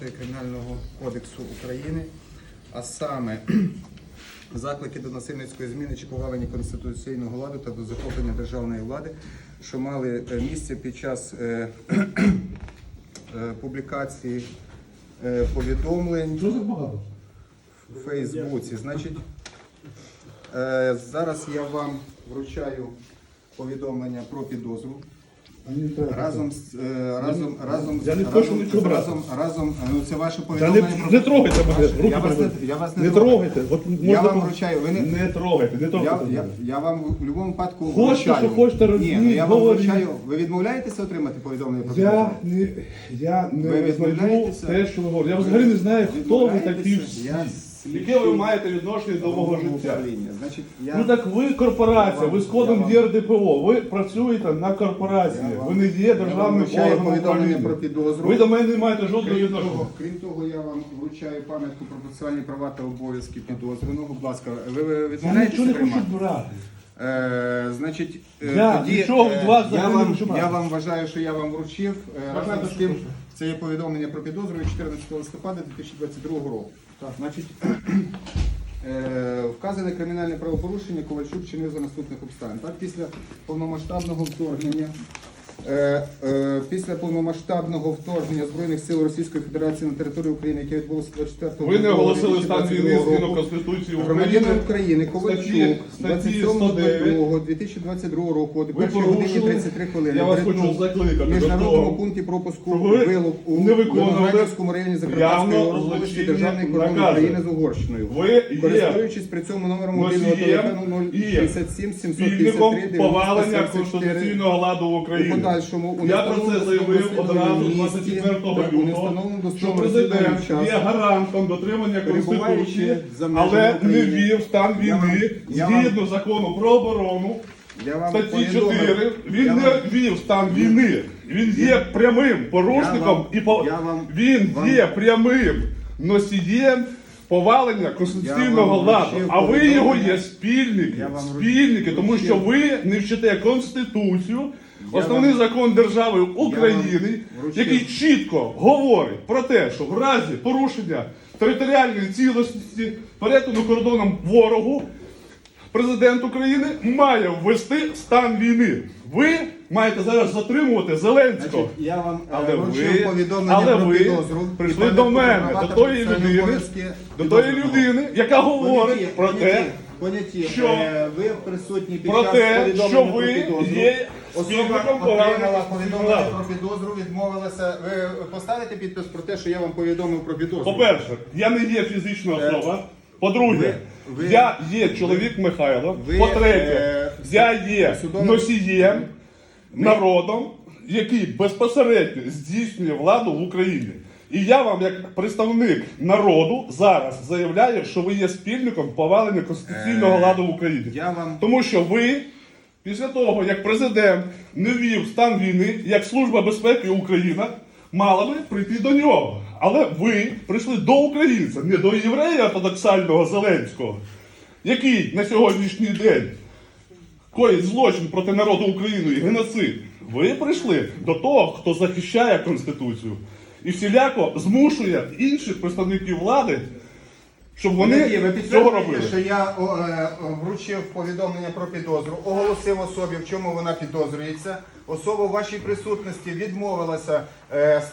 Кримінального кодексу України, а саме заклики до насильницької зміни чи повалення конституційного ладу та до захоплення державної влади, що мали е, місце під час е, е, публікації е, повідомлень в Фейсбуці. Значить, е, зараз я вам вручаю повідомлення про підозру. Разом з е, разом разом Я не разом, хочу нічого брати. разом разом ну це ваше Та повідомлення. не, про- не трогайте мене, руки я вас не я вас не, Не трогайте. От Я вам вручаю. Ви не Не трогайте, не трогайте. я, мене. я вам в будь-якому випадку Хочете, вручаю. що хочете, Ні, ну я вам вручаю. Ви відмовляєтеся отримати повідомлення про Я не, я не Ви те, що ви говорите. Я взагалі не знаю, хто ви такі Я Яке ви маєте відношення до мого життя? Значить, я Ну так ви корпорація, ви з кодом ЄРДПО, ви працюєте на корпорації, Я вам- ви не є державним вручаю органом повідомлення про управління. підозру. Ви до мене не маєте жодного Крім відношення. того, крім того, я вам вручаю пам'ятку про процесуальні права та обов'язки підозрюваного. Будь ласка, ви, ви Я відмовляєтеся нічого не приймати? хочу брати. Е, значить, е, Я тоді, нічого е, я, не вам, я вам вважаю, що я вам вручив. Е, разом з тим, хочете. Це є повідомлення про підозру 14 листопада 2022 року. Значить, е, вказане кримінальне правопорушення Ковальчук чинив за наступних обставин. Так, після повномасштабного вторгнення. Е, е, після повномасштабного вторгнення Збройних сил Російської Федерації на територію України, яке відбулося 24 Ви не оголосили стан 2022 війни згідно Конституції України. України Ковальчук Статті- статті 27.02.2022 року о Ви 1 годині порушили. 33 хвилини Я вас хочу закликати в міжнародному пункті пропуску щоб ви вилук у Виноградівському районі Закарпатської області державний кордон. України з Угорщиною. Ви Користуючись при цьому номером мобільного телефону і 067 спільником 753 повалення 94 конституційного ладу в Україні. Подальшому у Я про це заявив одразу 24 лютого, що президент є гарантом дотримання Конституції, але не ввів стан війни згідно закону про оборону. Статті 4 він не ввів стан війни. Він є прямим порушником і по... я вам- він вам- є прямим носієм повалення конституційного ладу. А ви його є спільники. Спільники, тому що ви не вчите конституцію. Основний закон держави України, який чітко говорить про те, що в разі порушення територіальної цілісності перетину кордоном ворогу президент України має ввести стан війни. Ви маєте зараз затримувати Зеленського. Значить, я вам е, Але ви, повідомлення але про ви підозру. прийшли до мене, до тої людини, до тої людини, яка говорить Поняті, про те, поняті, що- е, ви присутні під про час те, що ви є Особа отримала повідомлення про підозру, відмовилася. Ви поставите підпис про те, що я вам повідомив про підозру? По-перше, я не є фізична особа. По-друге, Е, ви- я є чоловік Михайло. По-третє, е, я є носієм, народом, який безпосередньо здійснює владу в Україні. І я вам, як представник народу, зараз заявляю, що ви є спільником повалення конституційного Е, ладу в Україні. я вам- Тому що ви, після того, як президент не ввів стан війни, як Служба безпеки Україна, мала би прийти до нього. Але ви прийшли до українця, не до єврея ортодоксального Зеленського, який на сьогоднішній день коїть злочин проти народу України і геноцид. Ви прийшли до того, хто захищає Конституцію і всіляко змушує інших представників влади, щоб вони ви цього робили. що я о, е, вручив повідомлення про підозру, оголосив особі, в чому вона підозрюється. Особа в вашій присутності відмовилася е, ста-